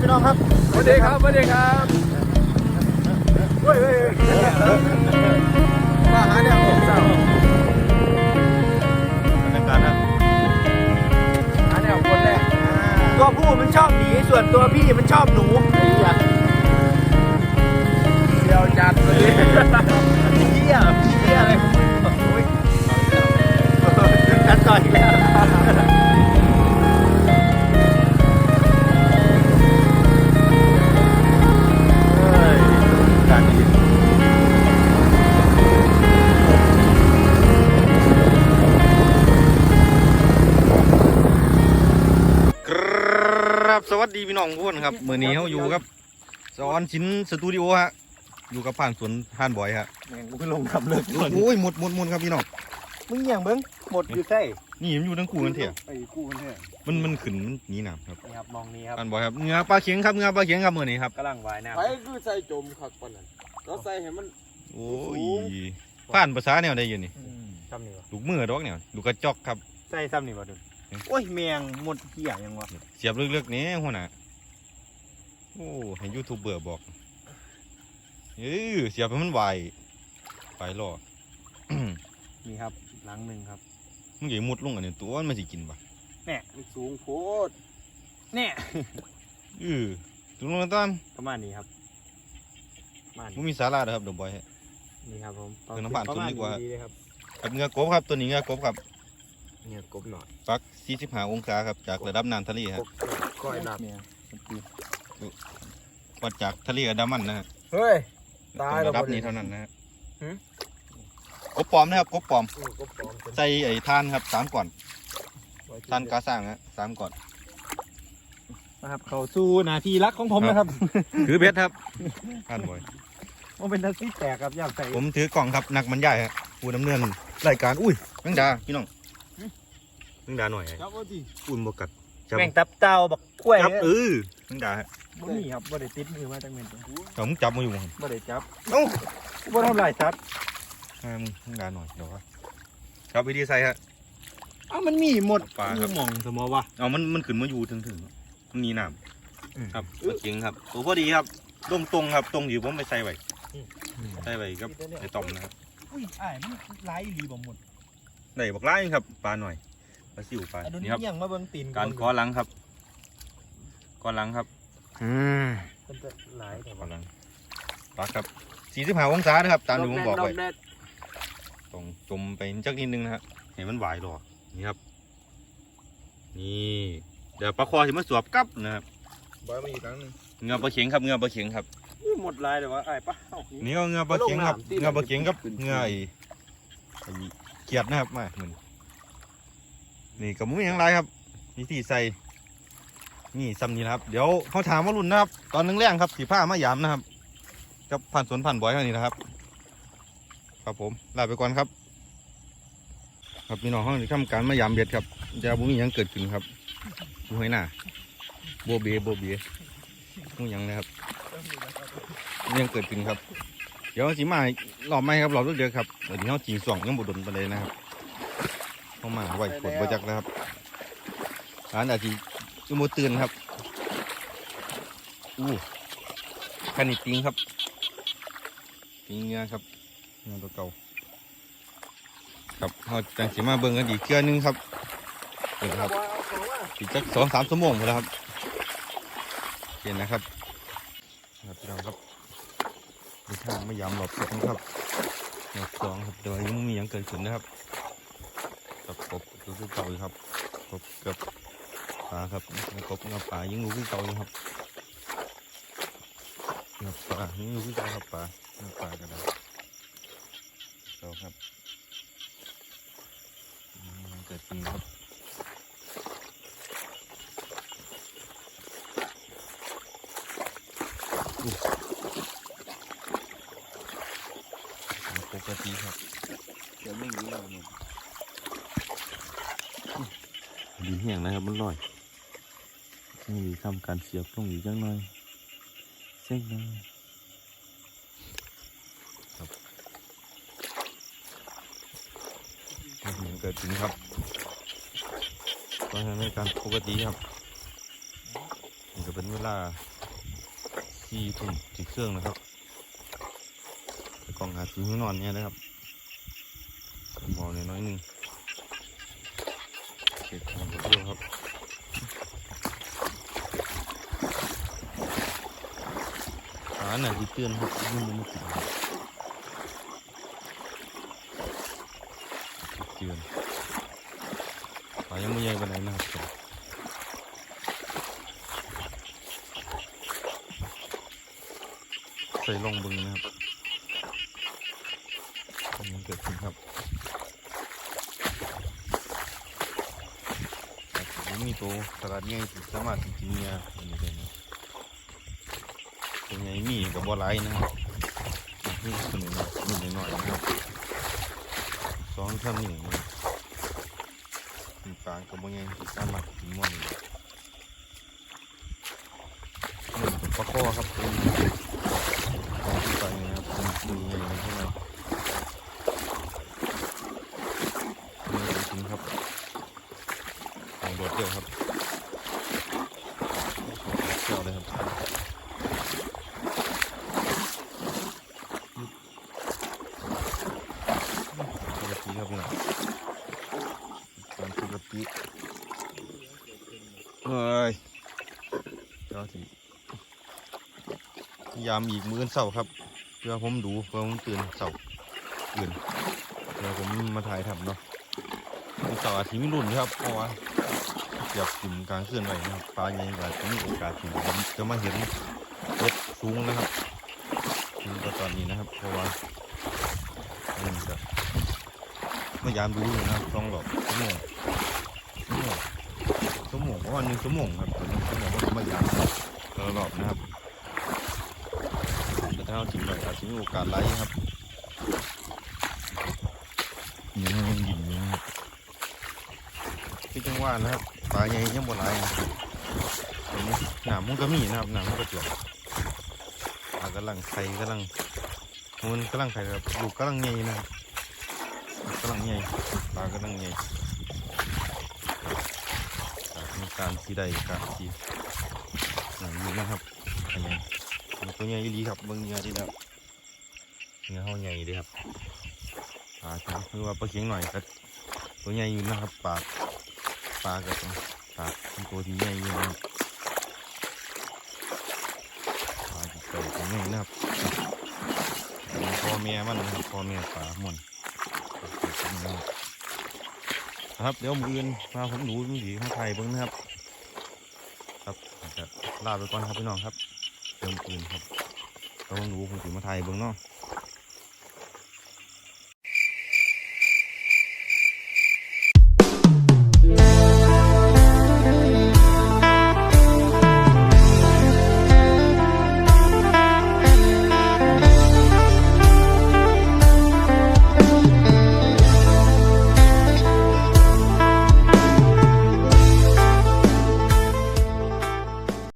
พี่น้องครับสวัสดีครับสวัสดีครับเฮ้ยเฮ้ยมาหาเนี่ยผมเศร้าบรรยากาศครับหาเนี่ยคนแรกตัวผู้มันชอบหนีส่วนตัวพี่มันชอบหนู วัสดีพี่น้องทุกคนครับมื้อนี้เขาอยู่กับสอนชิ้นสตูดิโอฮะอยู่กับผ่านสวนผ่านบ่อยฮะแม่งกูลงทำเลิกโอ้ยหมดหมดหมดครับพี่น้องมึงอย่างเบิ้งหมดอยู่ใส่นี่มันอยู่ทั้งคู่กันเถอะไอ้กูมันเถอะมันมันขึ้นมันหนีน้ำครับนี่ครับมองนี้ครับผ่านบ่อยครับเงือปลาเข็งครับเงือปลาเข็งครับมื้อนี้ครับกำลังวายน้ำไปคือใส่จมขักปานนั้นเราใส่ให้มันโอ้ยผ่านภาษาแนวใดอยู่นี่ซ้ำนี่วะลูกมือดอกเนี่ยลูกกระจอกครับใส่ซ้ำนี่วะดู โอ้ยแมงหมดเหี้ยยังวะเสียบลึกๆนี่หัวหน้าโอ้ให้ยูทูบเบอร์บอกเออเสียบให้มันไวไปรอนี่ครับหลังหนึ่งครับมึงอย่ามุดลงอันนี้ตัวมันสิกินปะมันสูงโพดเนี่ยเออตุลงแล้วตอนประมาณนี้ครับประมาณมึนี้งมีสาระเด้อครับเดอะบอยนี่ครับผมเออน้ำผ่านประมาณสุดดีกว่าเลยครับกับเงือกบครับตัวนี้เงือกบครับ เนี่ยกบหน่อยปัก45องศาครับจากระดับน้ำทะเลครับก้อยหนักเนี่ยมันปีวัดจากทะเลอันดามันนะฮะเฮ้ย ตายตรงแล้วระดับบ่นี้ได้เท่านั้นนะฮะหืม กบปลอมนะครับกบปลอม อืมก็ปลอมเป็นใส่ไอ้ทานครับสามก่อนทานกาสร้างฮะสามก่อน นะครับ เขาสู้นาทีรักของผมนะครับถือเพชรครับท่านบอย มันเป็นนาทีแตกครับอยากใส่ผมถือกล่องครับนักบรรยายฮะผู้ดำเนินรายการอุ้ยแมงดาพี่น้อง แมงดาหน่อยครับว่าดิอุ่นบกัดจับแม่งตับเต้าบักกล้วยจับเออแมงดาฮะบ่มีครับบ่ได้ติดมือมาตั้งเงินแต่ผมจับมาอยู่ครับบ่ได้จับเอ้าบ่ทำลายชัดอ่ามึงแมงดาหน่อยเดี๋ยวครับครับวิธีใส่ฮะเอ้ามันมีหมดปลาครับหมองสมอวะเอามันมันขึ้นมาอยู่ถึงถึงมันมีน้อืมำครับปลาเก่งครับตัวพอดีครับตรงตรงๆครับตรงอยู่ผมไปใส่ไว้ใส่ไว้กับไอ้ต้อมนะครับอุ้ยอ้ายมันหลายอีหลีบ่หมดได้บักไล่ครับปลาหน่อย ปลาซิวปลาอะดูนี่นี่ครับ ยังมาเบิ่งตีนการคอหลังครับคอหลังครับอืมมันจะหลายแต่คอว่าหลังปลาครับ45องศานะครับ ตามที่ผมบอกไว้แดดต้องจมไปจักนิดนึงนะครับเห็นมันไหวหรอนี่ครับ นี่เดี๋ยวปลาคอที่มันสวบกลับนะครับบอยมาอีกครั้งหนึงเงาปลาเข็งครับเงาปลาเข็งครับอุ้ยหมดลายเลยวะไอ้ายปะเอ้านี่ก็เงาปลาเข็งครับลงน้ำที่เงาปลาเข็งกับขึ้นเงาไอ้ไอ้เกียดนะครับมาเหมือน นี่กับมุ้งยังไรครับวิธีใส่นี่ซ้ำนี่นะครับ เดี๋ยวเขาถามว่ารุ่นนะครับ ตอนนึงแรงครับสีผ้ามายามนะครับกับผ่านสวนผ่านบอยเท่านี้นะครับ ครับผมลาไปก่อนครับ ครับพี่น้องห้องที่ทำการมายามเบ็ดครับจะบุ้งยังเกิดขึ้นครับดูให้หน้าโบเบโบเบมุ้งยังนะครับยังเกิดขึ้นครับ เดี๋ยวสีมาหลอบไหมครับหลอบลูกเดียวครับเดี๋ยวเขาจีส่องยังบุดนไปเลยนะครับ เข้ามาไหวฝนประจักแล้วครับร้านอาจจะจมูตื่นครับ อู้คันนี้ปิงครับปิงเงี้ยครับเงี้ยตัวเก่า ครับเขาจังสีมาเบิ่งกันอีกเกือนึงครับเห็นครับอีกจักสองสามชั่วโมงพอแล้วครับเห็นนะครับครับพี่น้องครับมีทางไม่ยอมหลบสองครับหลบสองครับแต่ว่ายังไม่มีหยังเกิดขึ้นนะครับ กับกบก็คือเก่าครับกบกับปลาครับกบกับปลายังรู้คือเก่าครับกับปลายังรู้คือเก่าครับปลาปลากันนะเก่าครับอืมเกิดขึ้นครับปกติครับเดี๋ยวไม่รู้เราเนี่ย ดีเหี้ยงนะครับ มันลอยนี่ทำการเสียบตรงนี้จังหน่อยเส้นหน่อยครับเหมือนเกิดขึ้นครับตอนนั้นในการปกติครับนี่ก็เป็นเวลาที่ทุ่มที่เครื่องนะครับกล่องหาซื้อนอนเนี่ยนะครับมองเลยน้อยหนึ่ง เก็บทำกับเรื่องครับหาหน่ะที่เตือนครับยุ่งมันติดครับเตือนปลายังไม่ใหญ่ไปไหนนะครับใส่ลงบึงนะครับมันเกิดขึ้นครับผมมี ตัวตลาดใหญ่สามารถที่กินเนี่ยอันนี้ได้นะตัวใหญ่มีกับบัวไหลายนะครับนี่ตัวนี้นะนี่หน่อยนะครับสองท่านนี่นะครับมีปลากับบัวใหญ่สามารถกินม่วนนี่เป็นปลาข้อครับเป็น ดดเดี่ยวครับเดี่ยวเลยครับปกติครับพี่น้องตามปกติเฮ้ยเจ้าที่ยามอีกมื้อเสาร์ครับเพื่อผมดูเพื่อผมตื่นเสาร์ตื่นเพื่อผมมาถ่ายทำเนาะวันเสาร์อาทิตย์ไม่รุ่นครับเพราะว่า อยากกินกลางคืนไว้นะครับปลาใหญ่กว่าจะมีโอกาสที่ผมจะมาเห็นเล็ดสูงนะครับถึงตอนนี้นะครับ เพราะว่ามันจะพยายามดูนะครับต้องหลอกชั่วโมงชั่วโมงชั่วโมงปราะมาณหนึ่งชั่วโมงครับชั่วโมงก็พยายามตลอดนะครับแต่ถ้าเอาจริงหน่อยอาจจะมีโอกาสไล่ครับยังไม่ยินเลยนะครับที่จังหวัดนะครับ ปลาใหญ่ยังบ่ไล่นะครับตอนนี้หนามมันก็มีนะครับหนามมันก็เจือกปลากำลังไข่กำลังมันกำลังไข่ครับลูกกำลังใหญ่นะครับกำลังใหญ่ปลากำลังใหญ่กมีการที่ใดการที่หนังนี้นะครับอันนี้ตัวใหญ่อีหลีครับเบิ่งเนื้อที่แล้วเนื้อเขาใหญ่เดีครับปลาครับคือว่าปลาเข็งหน่อยก็ตัวใหญ่อยู่นะครับปลา ปลากับปลาเป็นตัวที่ใหญ่อยู่นะปลาที่เก่าตัวใหญ่นะครับพ่อแม่มันนะครับพ่อแม่ปลาหมดครับเดี๋ยวมืออื่นมาผมดูมือดีของไทยเบิ่งนะครับ ครับจะลาไปก่อนครับพี่น้องครับเติมปืนครับต้องรู้ผมถือมาไทยเบิ้งเนาะ